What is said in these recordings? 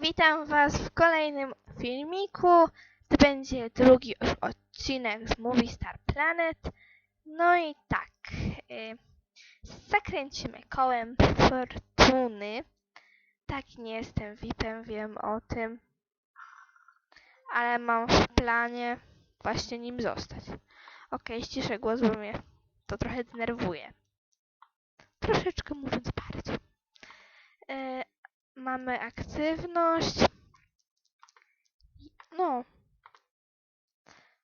Witam was w kolejnym filmiku. To będzie drugi już odcinek z Movie Star Planet. No i tak, y, zakręcimy kołem fortuny. Tak, nie jestem VIP-em, wiem o tym. Ale mam w planie właśnie nim zostać. Okej, ściszę głos, bo mnie to trochę denerwuje. Troszeczkę mówiąc bardzo. Y, mamy aktywność. No.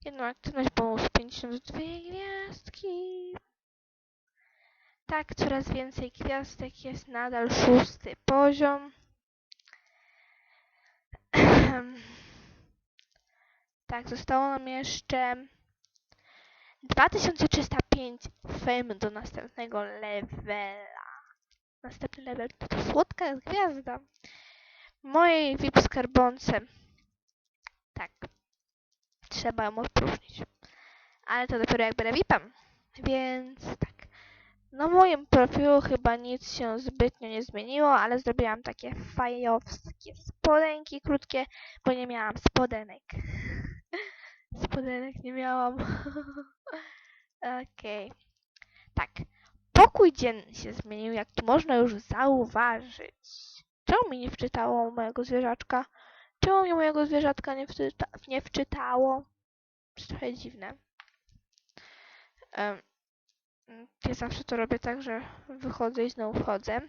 Jedną aktywność bonus 52 gwiazdki. Tak, coraz więcej gwiazdek jest nadal szósty poziom. tak, zostało nam jeszcze 2305 fame do następnego levela. Następny level to, to słodka gwiazda. Mojej VIP skarbonce. Tak. Trzeba ją odpróżnić. Ale to dopiero jak będę VIPem. Więc tak. Na moim profilu chyba nic się zbytnio nie zmieniło, ale zrobiłam takie fajowskie spodenki krótkie, bo nie miałam spodenek. Spodenek nie miałam. Okej. Tak. Pokój dzienny się zmienił, jak tu można już zauważyć. Czemu mi nie wczytało mojego zwierzaczka? Czemu mi mojego zwierzaczka nie, wczyta nie wczytało? To trochę dziwne. Ja zawsze to robię tak, że wychodzę i znowu wchodzę.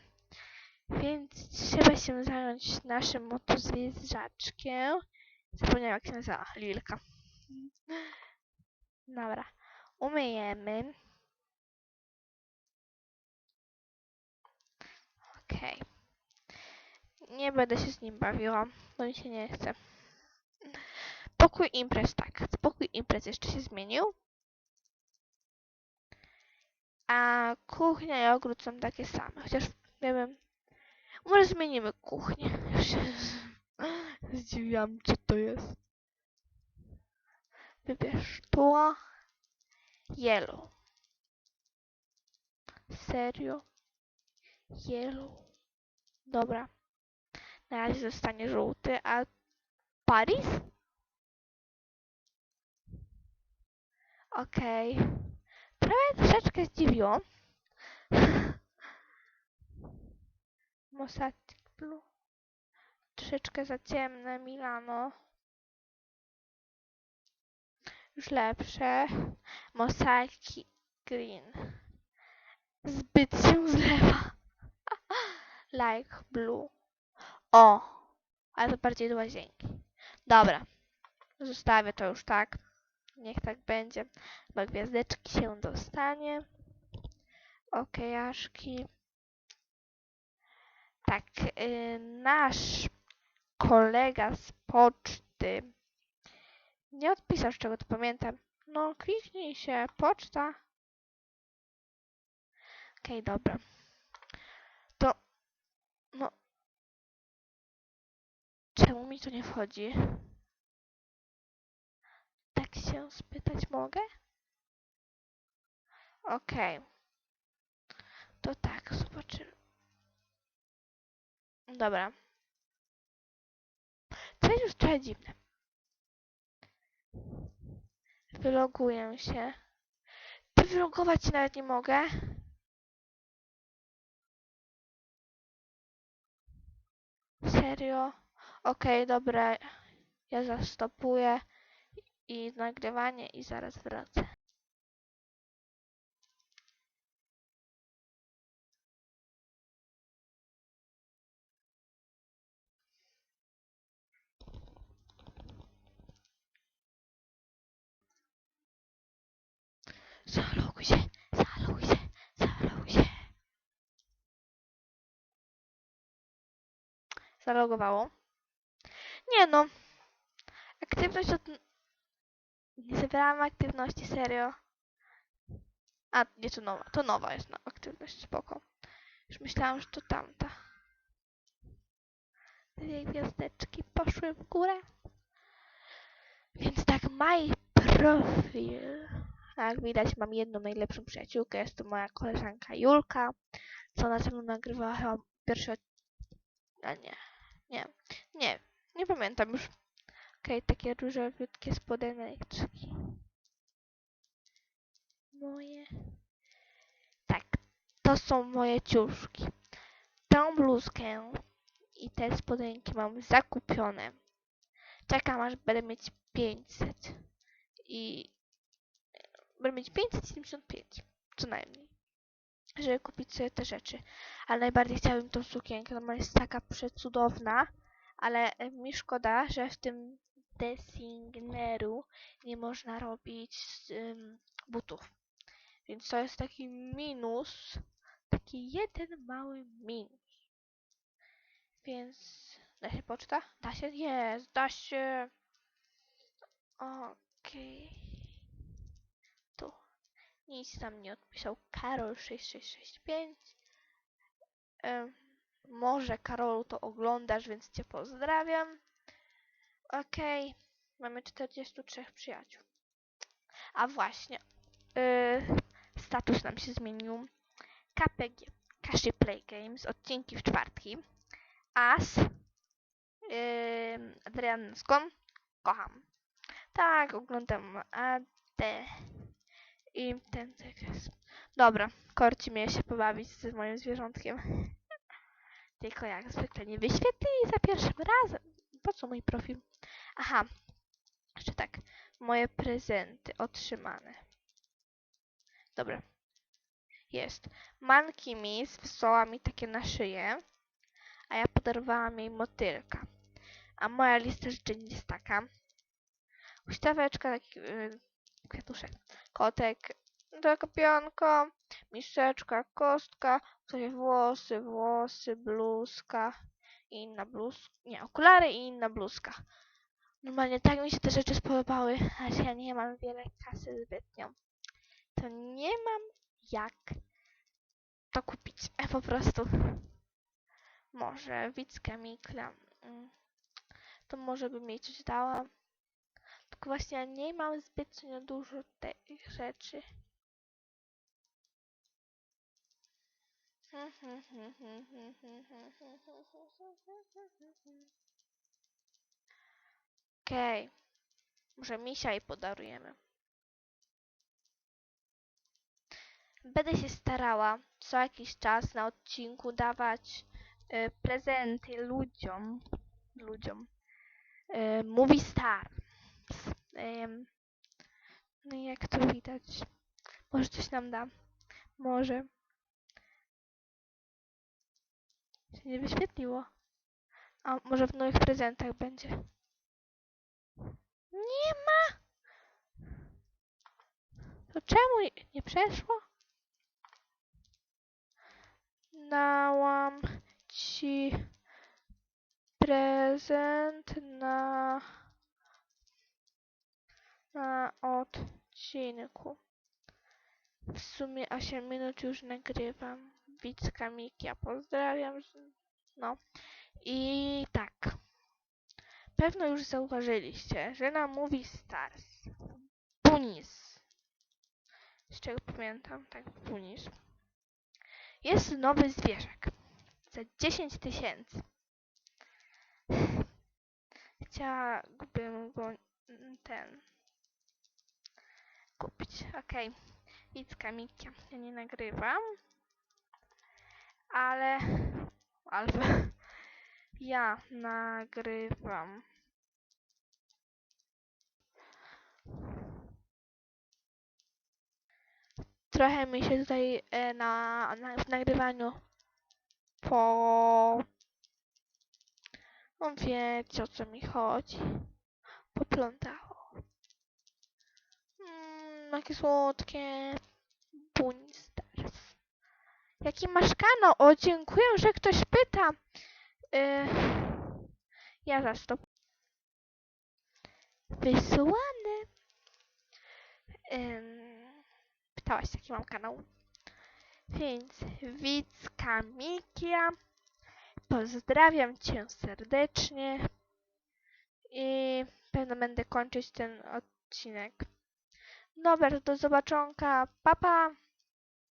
Więc trzeba się zająć naszym oto zwierzaczkiem. Zapomniałam jak się nazywa. Lilka. Dobra. Umyjemy. Okej. Nie będę się z nim bawiła, bo mi się nie chce. Pokój imprez, tak. Pokój imprez jeszcze się zmienił. A kuchnia i ogród są takie same. Chociaż nie wiem. Może zmienimy kuchnię. Już się zdziwiłam, to jest. Wybierz tło. Yellow. Serio? Yellow. Dobra. Na razie zostanie żółty, a Paris? Okej. Trochę troszeczkę zdziwiło. Mosaic Blue. Troszeczkę za ciemne Milano. Już lepsze. Mosaic Green. Zbyt się zlewa. Like blue. O, ale to bardziej do łazienki. Dobra, zostawię to już tak. Niech tak będzie. Bo gwiazdeczki się dostanie. Okejaszki. Tak, y, nasz kolega z poczty nie odpisał, z czego to pamiętam. No, kliknij się, poczta. Okej, dobra. No, czemu mi to nie wchodzi? Tak się spytać mogę? Okej. To tak, zobaczymy. Dobra. Jest już trochę dziwne. Wyloguję się. Wylogować się nawet nie mogę. Serio? Okej, dobra. Ja zastopuję i nagrywanie i zaraz wracę. Zaloguj się, zaloguj się, zaloguj się. Zalogowało. Nie no. Aktywność od... Nie zebrałam aktywności, serio. A, nie, to nowa. To nowa jest na aktywność, spoko. Już myślałam, że to tamta. Dwie gwiazdeczki poszły w górę. Więc tak, my profil. Jak widać, mam jedną najlepszą przyjaciółkę. Jest to moja koleżanka Julka. Co ona ze mną nagrywała chyba pierwszy od... A nie. Nie, nie, nie pamiętam już. Okej, takie różowiutkie spodeneczki. Moje. Tak, to są moje ciuszki. Tę bluzkę i te spodenki mam zakupione. Czekam aż będę mieć 500. I będę mieć 575, co najmniej. Żeby kupić sobie te rzeczy. Ale najbardziej chciałabym tą sukienkę, ona jest taka przecudowna. Ale mi szkoda, że w tym designeru nie można robić ym, butów. Więc to jest taki minus. Taki jeden mały minus. Więc da się poczta? Da się? Jest, da się. Okej. Tu. Nic tam nie odpisał. Karol6665. Em, może Karolu to oglądasz, więc cię pozdrawiam. Okej. Mamy 43 przyjaciół. A właśnie. y, status nam się zmienił. KPG. Kashi Play Games. Odcinki w czwartki. As. Yy, Adrian Skon. Kocham. Tak, oglądam AD. I ten tekst. Dobra, korci mnie się pobawić z moim zwierzątkiem. Tylko jak zwykle nie wyświetlili za pierwszym razem. Po co mój profil? Aha. Jeszcze tak. Moje prezenty otrzymane. Dobra. Jest. Manki Miss wysłała mi takie na szyję, a ja podarowałam jej motylka. A moja lista życzeń jest taka. Huśtaweczka, taki yy, kwiatuszek, kotek, taka pionko, miseczka, kostka, coś włosy, włosy, bluzka inna bluzka, nie, okulary i inna bluzka. Normalnie tak mi się te rzeczy spodobały, ale ja nie mam wiele kasy zbytnio. To nie mam jak to kupić. E, po prostu. Może Wicka Mikla. Mm. To może by mi coś dała. Tylko właśnie nie mam zbytnio dużo tych rzeczy. Okej. Okay. Może misia jej podarujemy. Będę się starała co jakiś czas na odcinku dawać y, prezenty ludziom. Ludziom. Y, movie Stars. No i jak to widać. Może coś nam da. Może. Się nie wyświetliło. A może w nowych prezentach będzie. Nie ma! To czemu nie przeszło? Dałam ci prezent na, na odcinku. W sumie 8 minut już nagrywam. Wicka Mikia, pozdrawiam. No i tak. Pewno już zauważyliście, że na Movie Stars Punis, z czego pamiętam, tak, Punis, jest nowy zwierzak za 10 tysięcy. Chciałabym go ten kupić. Okej, okay. Wicka Mikia, ja nie nagrywam, ale albo ja nagrywam. Trochę mi się tutaj e, na, na w nagrywaniu po... On wiecie o co mi chodzi. Poplątało. Mmm, jakie słodkie. Buń Stars. Jaki masz kanał? O, dziękuję, że ktoś pyta. Yy, ja zastop. Wysłany. Ym, pytałaś, jaki mam kanał. Więc Wicka Mikia. Pozdrawiam Cię serdecznie. I pewno będę kończyć ten odcinek. Dobra, do zobaczonka. Pa, pa.